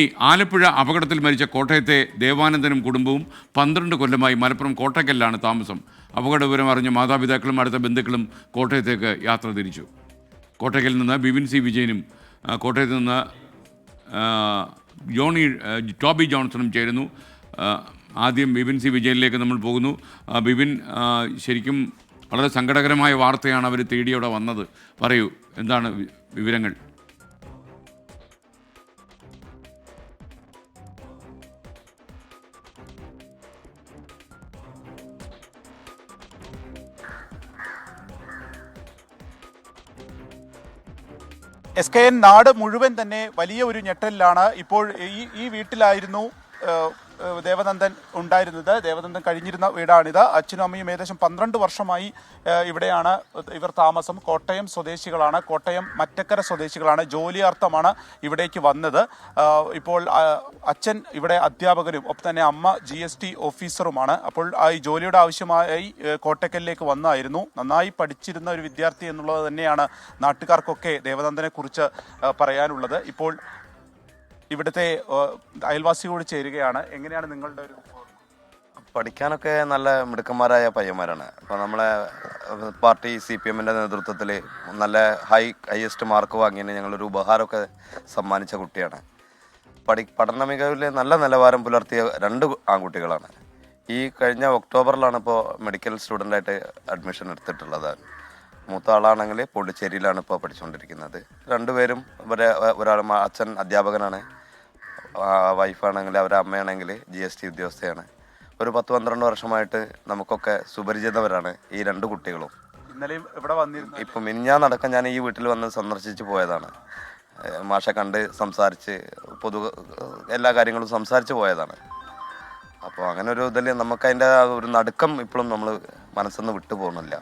ഈ ആലപ്പുഴ അപകടത്തിൽ മരിച്ച കോട്ടയത്തെ ദേവാനന്ദനും കുടുംബവും പന്ത്രണ്ട് കൊല്ലമായി മലപ്പുറം കോട്ടയ്ക്കലിലാണ് താമസം. അപകട വിവരം അറിഞ്ഞ മാതാപിതാക്കളും അടുത്ത ബന്ധുക്കളും കോട്ടയത്തേക്ക് യാത്ര തിരിച്ചു. കോട്ടയ്ക്കൽ നിന്ന് ബിപിൻ സി വിജയനും കോട്ടയത്ത് നിന്ന് ജോണി ടോബി ജോൺസണും ചേരുന്നു. ആദ്യം ബിപിൻ സി വിജയനിലേക്ക് നമ്മൾ പോകുന്നു. ബിബിൻ ശരിക്കും വളരെ സങ്കടകരമായ വാർത്തയാണ് അവർ തേടിയോടെ വന്നത്. പറയൂ എന്താണ് വിവരങ്ങൾ? എസ് കെ എൻ നാട് മുഴുവൻ തന്നെ വലിയ ഒരു ഞെട്ടലിലാണ്. ഇപ്പോൾ ഈ ഈ വീട്ടിലായിരുന്നു ദേവനന്ദൻ ഉണ്ടായിരുന്നത്. ദേവനന്ദൻ കഴിഞ്ഞിരുന്ന വീടാണിത്. അച്ഛനും അമ്മയും ഏകദേശം പന്ത്രണ്ട് വർഷമായി ഇവിടെയാണ് ഇവർ താമസം. കോട്ടയം സ്വദേശികളാണ്. കോട്ടയം മറ്റക്കര സ്വദേശികളാണ്. ജോലിയാർത്ഥമാണ് ഇവിടേക്ക് വന്നത്. ഇപ്പോൾ അച്ഛൻ ഇവിടെ അധ്യാപകനും ഒപ്പം തന്നെ അമ്മ ജി എസ് ടി ഓഫീസറുമാണ്. അപ്പോൾ ഈ ജോലിയുടെ ആവശ്യമായി കോട്ടയ്ക്കലിലേക്ക് വന്നായിരുന്നു. നന്നായി പഠിച്ചിരുന്ന ഒരു വിദ്യാർത്ഥി എന്നുള്ളത് തന്നെയാണ് നാട്ടുകാർക്കൊക്കെ ദേവനന്ദനെ കുറിച്ച് പറയാനുള്ളത്. ഇപ്പോൾ ഇവിടുത്തെ അയൽവാസിയോട് ചേരുകയാണ്. എങ്ങനെയാണ് നിങ്ങളുടെ ഒരു പഠിക്കാനൊക്കെ നല്ല മിടുക്കന്മാരായ പയ്യന്മാരാണ്. അപ്പോൾ നമ്മളെ പാർട്ടി സി പി എമ്മിന്റെ നേതൃത്വത്തിൽ നല്ല ഹൈ ഹയസ്റ്റ് മാർക്ക് വാങ്ങിയതിന് ഞങ്ങളൊരു ഉപഹാരമൊക്കെ സമ്മാനിച്ച കുട്ടിയാണ്. പഠി പഠന മികവിൽ നല്ല നിലവാരം പുലർത്തിയ രണ്ട് ആൺകുട്ടികളാണ്. ഈ കഴിഞ്ഞ ഒക്ടോബറിലാണ് ഇപ്പോൾ മെഡിക്കൽ സ്റ്റുഡന്റായിട്ട് അഡ്മിഷൻ എടുത്തിട്ടുള്ളത്. മൂത്ത ആളാണെങ്കിൽ പോണ്ടിച്ചേരിയിലാണ് ഇപ്പോൾ പഠിച്ചുകൊണ്ടിരിക്കുന്നത് രണ്ടുപേരും ഒരാൾ അച്ഛൻ അധ്യാപകനാണ്. വൈഫാണെങ്കിൽ അവരുടെ അമ്മയാണെങ്കിൽ ജി എസ് ടി ഉദ്യോഗസ്ഥയാണ്. ഒരു പത്ത് പന്ത്രണ്ട് വർഷമായിട്ട് നമുക്കൊക്കെ സുപരിചിതവരാണ് ഈ രണ്ട് കുട്ടികളും. ഇന്നലെയും ഇവിടെ വന്നിരുന്നു? ഇപ്പം മിനിഞ്ഞാന്നടക്കം ഞാൻ ഈ വീട്ടിൽ വന്ന് സന്ദർശിച്ച് പോയതാണ്. മാഷ കണ്ട് സംസാരിച്ച് പൊതു എല്ലാ കാര്യങ്ങളും സംസാരിച്ച് പോയതാണ്. അപ്പോൾ അങ്ങനെ ഒരു ഇതിൽ നമുക്കതിന്റെ ഒരു നടുക്കം ഇപ്പോഴും നമ്മൾ മനസ്സൊന്നും വിട്ടു പോകുന്നില്ല.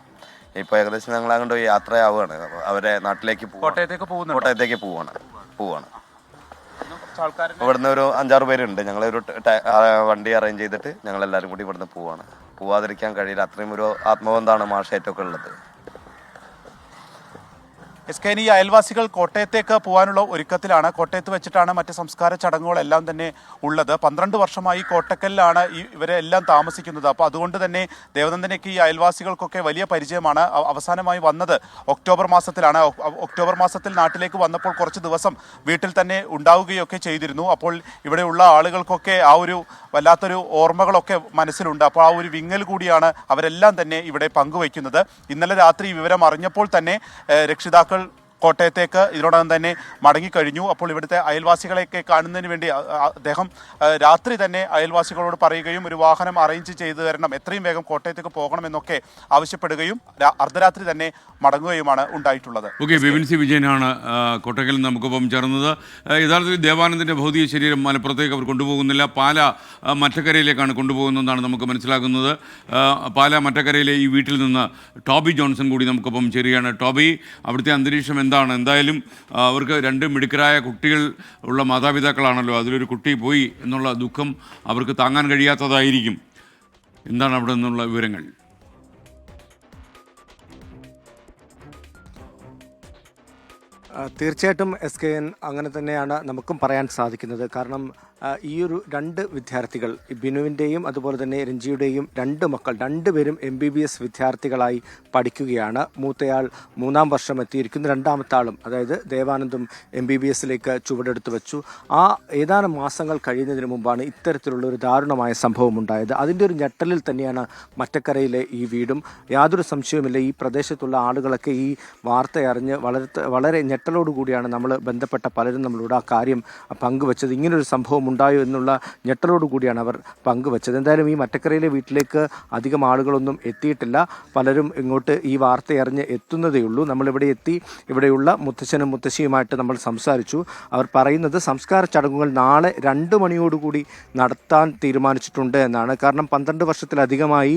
ഇപ്പോൾ ഏകദേശം ഞങ്ങൾ അങ്ങോട്ട് യാത്രയാവുകയാണ്. അവരെ നാട്ടിലേക്ക്. കോട്ടയത്തേക്ക് പോകുന്നു കോട്ടയത്തേക്ക് പോവാണ്. പോവാണ്. ഇവിടുന്ന് ഒരു അഞ്ചാറ് പേരുണ്ട്. ഞങ്ങൾ ഒരു വണ്ടി അറേഞ്ച് ചെയ്തിട്ട് ഞങ്ങൾ എല്ലാവരും കൂടി ഇവിടുന്ന് പോവാണ്. പോവാതിരിക്കാൻ കഴിയില്ല. അത്രയും ഒരു ആത്മബന്ധമാണ് മാഷേറ്റൊക്കെ ഉള്ളത്. എസ് കെ ഈ അയൽവാസികൾ കോട്ടയത്തേക്ക് പോകാനുള്ള ഒരുക്കത്തിലാണ്. കോട്ടയത്ത് വെച്ചിട്ടാണ് മറ്റ് സംസ്കാര ചടങ്ങുകളെല്ലാം തന്നെ ഉള്ളത്. പന്ത്രണ്ട് വർഷമായി കോട്ടക്കലിലാണ് ഈ ഇവരെ എല്ലാം താമസിക്കുന്നത്. അപ്പോൾ അതുകൊണ്ട് തന്നെ ദേവനന്ദനയ്ക്ക് ഈ അയൽവാസികൾക്കൊക്കെ വലിയ പരിചയമാണ് അവസാനമായി വന്നത്. ഒക്ടോബർ മാസത്തിലാണ്. ഒക്ടോബർ മാസത്തിൽ നാട്ടിലേക്ക് വന്നപ്പോൾ കുറച്ച് ദിവസം വീട്ടിൽ തന്നെ ഉണ്ടാവുകയൊക്കെ ചെയ്തിരുന്നു. അപ്പോൾ ഇവിടെയുള്ള ആളുകൾക്കൊക്കെ ആ ഒരു വല്ലാത്തൊരു ഓർമ്മകളൊക്കെ മനസ്സിലുണ്ട്. അപ്പോൾ ആ ഒരു വിങ്ങൽ കൂടിയാണ് അവരെല്ലാം തന്നെ ഇവിടെ പങ്കുവയ്ക്കുന്നത്. ഇന്നലെ രാത്രി വിവരം അറിഞ്ഞപ്പോൾ തന്നെ രക്ഷിതാക്കൾ കോട്ടയത്തേക്ക് ഇതിനോടകം തന്നെ മടങ്ങിക്കഴിഞ്ഞു. അപ്പോൾ ഇവിടുത്തെ അയൽവാസികളെയൊക്കെ കാണുന്നതിന് വേണ്ടി അദ്ദേഹം രാത്രി തന്നെ അയൽവാസികളോട് പറയുകയും ഒരു വാഹനം അറേഞ്ച് ചെയ്തു തരണം. എത്രയും വേഗം കോട്ടയത്തേക്ക് പോകണമെന്നൊക്കെ ആവശ്യപ്പെടുകയും അർദ്ധരാത്രി തന്നെ മടങ്ങുകയുമാണ് ഉണ്ടായിട്ടുള്ളത്. ഓക്കെ വിപിൻ സി വിജയനാണ് കോട്ടയ്ക്കൽ നമുക്കിപ്പം ചേർന്നത്. യഥാർത്ഥത്തിൽ ദേവാനന്ദിന്റെ ഭൗതിക ശരീരം മലപ്പുറത്തേക്ക് അവർ കൊണ്ടുപോകുന്നില്ല. പാല മറ്റക്കരയിലേക്കാണ് കൊണ്ടുപോകുന്നതെന്നാണ് നമുക്ക് മനസ്സിലാക്കുന്നത് പാല മറ്റക്കരയിലെ ഈ വീട്ടിൽ നിന്ന് ടോബി ജോൺസൺ കൂടി നമുക്കൊപ്പം ചേരുകയാണ്. ടോബി അവിടുത്തെ അന്തരീക്ഷം എന്താണ്? എന്തായാലും അവർക്ക് രണ്ട് മിടുക്കരായ കുട്ടികൾ ഉള്ള മാതാപിതാക്കളാണല്ലോ. അതിലൊരു കുട്ടി പോയി എന്നുള്ള ദുഃഖം അവർക്ക് താങ്ങാൻ കഴിയാത്തതായിരിക്കും. എന്താണ് അവിടെ നിന്നുള്ള വിവരങ്ങൾ? തീർച്ചയായിട്ടും എസ് കെ എൻ അങ്ങനെ തന്നെയാണ് നമുക്കും പറയാൻ സാധിക്കുന്നത്. കാരണം ഈ ഒരു രണ്ട് വിദ്യാർത്ഥികൾ ബിനുവിന്റെയും അതുപോലെ തന്നെ രഞ്ജിയുടെയും രണ്ട് മക്കൾ രണ്ടുപേരും എം ബി ബി എസ് വിദ്യാർത്ഥികളായി പഠിക്കുകയാണ്. മൂത്തയാൾ മൂന്നാം വർഷം എത്തിയിരിക്കുന്നു. രണ്ടാമത്തെ ആളും അതായത് ദേവാനന്ദും എം ബി ബി എസിലേക്ക് ചുവടെടുത്ത് വെച്ചു. ആ ഏതാനും മാസങ്ങൾ കഴിയുന്നതിന് മുമ്പാണ് ഇത്തരത്തിലുള്ള ഒരു ദാരുണമായ സംഭവം ഉണ്ടായത്. അതിന്റെ ഒരു ഞെട്ടലിൽ തന്നെയാണ് മറ്റക്കരയിലെ ഈ വീടും. യാതൊരു സംശയവുമില്ല ഈ പ്രദേശത്തുള്ള ആളുകളൊക്കെ ഈ വാർത്ത അറിഞ്ഞ് വളരെ വളരെ ഞെട്ടലോടുകൂടിയാണ് നമ്മൾ ബന്ധപ്പെട്ട പലരും നമ്മളോട് ആ കാര്യം പങ്കുവച്ചത്. ഇങ്ങനൊരു സംഭവം ഉണ്ടായോ എന്നുള്ള ഞെട്ടലോട് കൂടിയാണ് അവർ പങ്കുവച്ചത്. എന്തായാലും ഈ മറ്റക്കരയിലെ വീട്ടിലേക്ക് അധികം ആളുകളൊന്നും എത്തിയിട്ടില്ല. പലരും ഇങ്ങോട്ട് ഈ വാർത്ത അറിഞ്ഞ് എത്തുന്നതേ ഉള്ളൂ. നമ്മളിവിടെ എത്തി ഇവിടെയുള്ള മുത്തച്ഛനും മുത്തശ്ശിയുമായിട്ട് നമ്മൾ സംസാരിച്ചു. അവർ പറയുന്നത് സംസ്കാര ചടങ്ങുകൾ നാളെ രണ്ട് മണിയോടുകൂടി നടത്താൻ തീരുമാനിച്ചിട്ടുണ്ട് എന്നാണ്. കാരണം പന്ത്രണ്ട് വർഷത്തിലധികമായി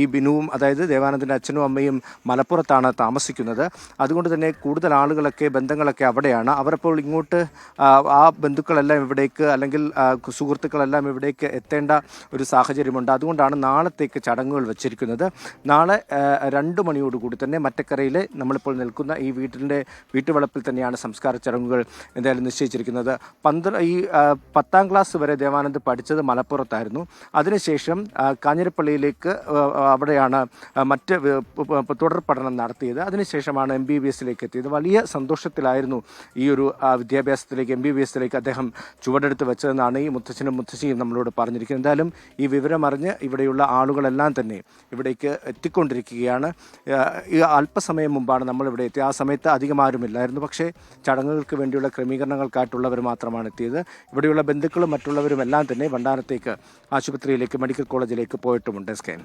ഈ ബിനുവും അതായത് ദേവാനന്ദന്റെ അച്ഛനും അമ്മയും മലപ്പുറത്താണ് താമസിക്കുന്നത്. അതുകൊണ്ട് തന്നെ കൂടുതൽ ആളുകളൊക്കെ ബന്ധ ബന്ധങ്ങളൊക്കെ അവിടെയാണ്. അവരപ്പോൾ ഇങ്ങോട്ട് ആ, ബന്ധുക്കളെല്ലാം ഇവിടേക്ക് അല്ലെങ്കിൽ സുഹൃത്തുക്കളെല്ലാം ഇവിടേക്ക് എത്തേണ്ട ഒരു സാഹചര്യമുണ്ട്. അതുകൊണ്ടാണ് നാളത്തേക്ക് ചടങ്ങുകൾ വച്ചിരിക്കുന്നത്. നാളെ രണ്ട് മണിയോടുകൂടി തന്നെ മറ്റക്കരയിൽ നമ്മളിപ്പോൾ നിൽക്കുന്ന ഈ വീട്ടിന്റെ വീട്ടുവളപ്പിൽ തന്നെയാണ് സംസ്കാര ചടങ്ങുകൾ എന്തായാലും നിശ്ചയിച്ചിരിക്കുന്നത്. പന്ത്ര ഈ പത്താം ക്ലാസ് വരെ ദേവാനന്ദ് പഠിച്ചത് മലപ്പുറത്തായിരുന്നു. അതിനുശേഷം കാഞ്ഞിരപ്പള്ളിയിലേക്ക് അവിടെയാണ് മറ്റ് തുടർ പഠനം നടത്തിയത്. അതിനുശേഷമാണ് എം ബി ബി എസിലേക്ക് എത്തിയത്. വലിയ സന്തോഷത്തിലായിരുന്നു ഈ ഒരു വിദ്യാഭ്യാസത്തിലേക്ക് എം ബി ബി എസിലേക്ക് അദ്ദേഹം ചുവടെടുത്ത് വെച്ചതെന്നാണ് ഈ മുത്തച്ഛനും മുത്തശ്ശിയും നമ്മളോട് പറഞ്ഞിരിക്കുന്നത്. എന്തായാലും ഈ വിവരം അറിഞ്ഞ് ഇവിടെയുള്ള ആളുകളെല്ലാം തന്നെ ഇവിടേക്ക് എത്തിക്കൊണ്ടിരിക്കുകയാണ്. ഈ അല്പസമയം മുമ്പാണ് നമ്മൾ ഇവിടെ എത്തിയത്. ആ സമയത്ത് അധികം ആരുമില്ലായിരുന്നു. പക്ഷേ ചടങ്ങുകൾക്ക് വേണ്ടിയുള്ള ക്രമീകരണങ്ങൾക്കായിട്ടുള്ളവർ മാത്രമാണ് എത്തിയത്. ഇവിടെയുള്ള ബന്ധുക്കളും മറ്റുള്ളവരും എല്ലാം തന്നെ വണ്ടാനത്തേക്ക് ആശുപത്രിയിലേക്ക് മെഡിക്കൽ കോളേജിലേക്ക് പോയിട്ടുമുണ്ട്. സ്കാൻ